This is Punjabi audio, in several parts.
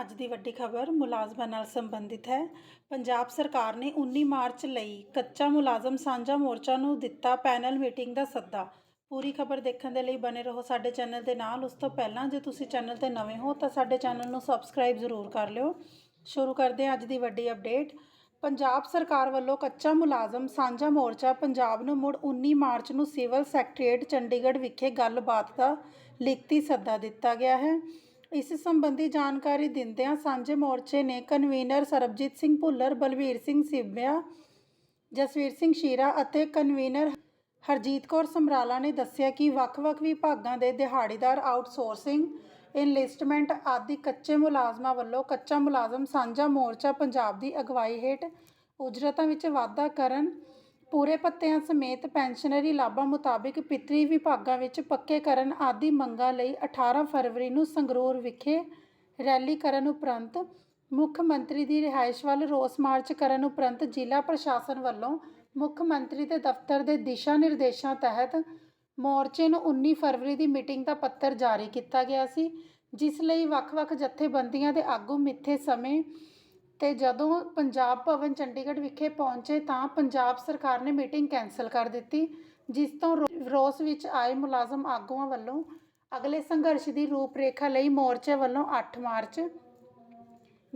ਅੱਜ ਦੀ ਵੱਡੀ ਖਬਰ ਮੁਲਾਜ਼ਮਾਂ ਨਾਲ ਸੰਬੰਧਿਤ ਹੈ। ਪੰਜਾਬ ਸਰਕਾਰ ਨੇ 19 ਮਾਰਚ ਲਈ ਕੱਚਾ ਮੁਲਾਜ਼ਮ ਸਾਂਝਾ ਮੋਰਚਾ ਨੂੰ ਦਿੱਤਾ ਪੈਨਲ ਮੀਟਿੰਗ ਦਾ ਸੱਦਾ। ਪੂਰੀ ਖਬਰ ਦੇਖਣ ਦੇ ਲਈ ਬਨੇ ਰਹੋ ਸਾਡੇ ਚੈਨਲ ਦੇ ਨਾਲ। ਉਸ ਤੋਂ ਪਹਿਲਾਂ ਜੇ ਤੁਸੀਂ ਚੈਨਲ ਤੇ ਨਵੇਂ ਹੋ ਤਾਂ ਸਾਡੇ ਚੈਨਲ ਨੂੰ ਸਬਸਕ੍ਰਾਈਬ ਜ਼ਰੂਰ ਕਰ ਲਿਓ। ਸ਼ੁਰੂ ਕਰਦੇ ਹਾਂ ਅੱਜ ਦੀ ਵੱਡੀ ਅਪਡੇਟ। ਪੰਜਾਬ ਸਰਕਾਰ ਵੱਲੋਂ ਕੱਚਾ ਮੁਲਾਜ਼ਮ ਸਾਂਝਾ ਮੋਰਚਾ ਪੰਜਾਬ ਨੂੰ ਮੁੜ 19 ਮਾਰਚ ਨੂੰ ਸਿਵਲ ਸੈਕਟਰੀਏਟ ਚੰਡੀਗੜ੍ਹ ਵਿਖੇ ਗੱਲਬਾਤ ਦਾ ਲਿਖਤੀ ਸੱਦਾ ਦਿੱਤਾ ਗਿਆ ਹੈ। ਇਸ ਸੰਬੰਧੀ ਜਾਣਕਾਰੀ ਦਿੰਦਿਆਂ ਸਾਂਝੇ ਮੋਰਚੇ ਨੇ ਕਨਵੀਨਰ ਸਰਬਜੀਤ ਸਿੰਘ ਭੁੱਲਰ, ਬਲਵੀਰ ਸਿੰਘ ਸਿੱਬਿਆ ਜਸਵੀਰ ਸਿੰਘ ਸ਼ੀਰਾ ਅਤੇ ਕਨਵੀਨਰ ਹਰਜੀਤ ਕੌਰ ਸਮਰਾਲਾ ਨੇ ਦੱਸਿਆ ਕਿ ਵੱਖ-ਵੱਖ ਵਿਭਾਗਾਂ ਦੇ ਦਿਹਾੜੀਦਾਰ ਆਊਟਸੋਰਸਿੰਗ, ਇਨਲਿਸਟਮੈਂਟ ਆਦਿ ਕੱਚੇ ਮੁਲਾਜ਼ਮਾਂ ਵੱਲੋਂ ਕੱਚਾ ਮੁਲਾਜ਼ਮ ਸਾਂਝਾ ਮੋਰਚਾ ਪੰਜਾਬ ਦੀ ਅਗਵਾਈ ਹੇਠ ਉਜਰਤਾਂ ਵਿੱਚ ਵਾਧਾ ਕਰਨ ਪੂਰੇ ਭੱਤਿਆਂ ਸਮੇਤ ਪੈਨਸ਼ਨਰੀ ਲਾਭਾਂ ਮੁਤਾਬਿਕ ਪਿਤਰੀ ਵਿਭਾਗਾਂ ਵਿੱਚ ਪੱਕੇ ਕਰਨ ਆਦਿ ਮੰਗਾਂ ਲਈ 18 ਫਰਵਰੀ ਨੂੰ ਸੰਗਰੂਰ ਵਿਖੇ ਰੈਲੀ ਕਰਨ ਉਪਰੰਤ ਮੁੱਖ ਮੰਤਰੀ ਦੀ ਰਿਹਾਇਸ਼ ਵੱਲ ਰੋਸ ਮਾਰਚ ਕਰਨ ਉਪਰੰਤ ਜ਼ਿਲ੍ਹਾ ਪ੍ਰਸ਼ਾਸਨ ਵੱਲੋਂ ਮੁੱਖ ਮੰਤਰੀ ਦੇ ਦਫ਼ਤਰ ਦੇ ਦਿਸ਼ਾ ਨਿਰਦੇਸ਼ਾਂ ਤਹਿਤ ਮੋਰਚੇ ਨੂੰ 19 ਫਰਵਰੀ ਦੀ ਮੀਟਿੰਗ ਦਾ ਪੱਤਰ ਜਾਰੀ ਕੀਤਾ ਗਿਆ ਸੀ, ਜਿਸ ਲਈ ਵੱਖ-ਵੱਖ ਜਥੇਬੰਦੀਆਂ ਦੇ ਆਗੂ ਮਿੱਥੇ ਸਮੇਂ ਤੇ ਜਦੋਂ ਪੰਜਾਬ ਭਵਨ ਚੰਡੀਗੜ੍ਹ ਵਿਖੇ ਪਹੁੰਚੇ ਤਾਂ ਪੰਜਾਬ ਸਰਕਾਰ ਨੇ ਮੀਟਿੰਗ ਕੈਂਸਲ ਕਰ ਦਿੱਤੀ, ਜਿਸ ਤੋਂ ਰੋ- ਰੋਸ ਵਿੱਚ ਆਏ ਮੁਲਾਜ਼ਮ ਆਗੂਆਂ ਵੱਲੋਂ ਅਗਲੇ ਸੰਘਰਸ਼ ਦੀ ਰੂਪਰੇਖਾ ਲਈ ਮੋਰਚੇ ਵੱਲੋਂ 8 ਮਾਰਚ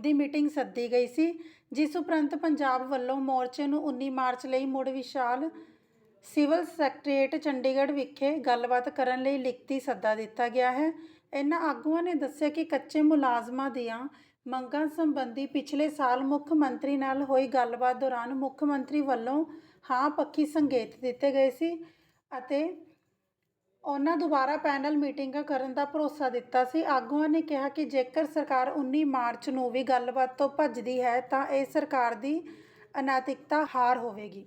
ਦੀ ਮੀਟਿੰਗ ਸੱਦੀ ਗਈ ਸੀ, ਜਿਸ ਉਪਰੰਤ ਪੰਜਾਬ ਵੱਲੋਂ ਮੋਰਚੇ ਨੂੰ 19 ਮਾਰਚ ਲਈ ਮੁੜ ਵਿਸ਼ਾਲ ਸਿਵਲ ਸੈਕਟਰੀਏਟ ਚੰਡੀਗੜ੍ਹ ਵਿਖੇ ਗੱਲਬਾਤ ਕਰਨ ਲਈ ਲਿਖਤੀ ਸੱਦਾ ਦਿੱਤਾ ਗਿਆ ਹੈ। ਇਹਨਾਂ ਆਗੂਆਂ ਨੇ ਦੱਸਿਆ ਕਿ ਕੱਚੇ ਮੁਲਾਜ਼ਮਾਂ ਦੀਆਂ ਮੰਗਾਂ ਸੰਬੰਧੀ ਪਿਛਲੇ ਸਾਲ ਮੁੱਖ ਮੰਤਰੀ ਨਾਲ ਹੋਈ ਗੱਲਬਾਤ ਦੌਰਾਨ ਮੁੱਖ ਮੰਤਰੀ ਵੱਲੋਂ ਹਾਂ ਪੱਖੀ ਸੰਕੇਤ ਦਿੱਤੇ ਗਏ ਸੀ ਅਤੇ ਉਹਨਾਂ ਦੁਬਾਰਾ ਪੈਨਲ ਮੀਟਿੰਗਾਂ ਕਰਨ ਦਾ ਭਰੋਸਾ ਦਿੱਤਾ ਸੀ। ਆਗੂਆਂ ਨੇ ਕਿਹਾ ਕਿ ਜੇਕਰ ਸਰਕਾਰ 19 ਮਾਰਚ ਨੂੰ ਵੀ ਗੱਲਬਾਤ ਤੋਂ ਭੱਜਦੀ ਹੈ ਤਾਂ ਇਹ ਸਰਕਾਰ ਦੀ ਅਨੈਤਿਕਤਾ ਹਾਰ ਹੋਵੇਗੀ।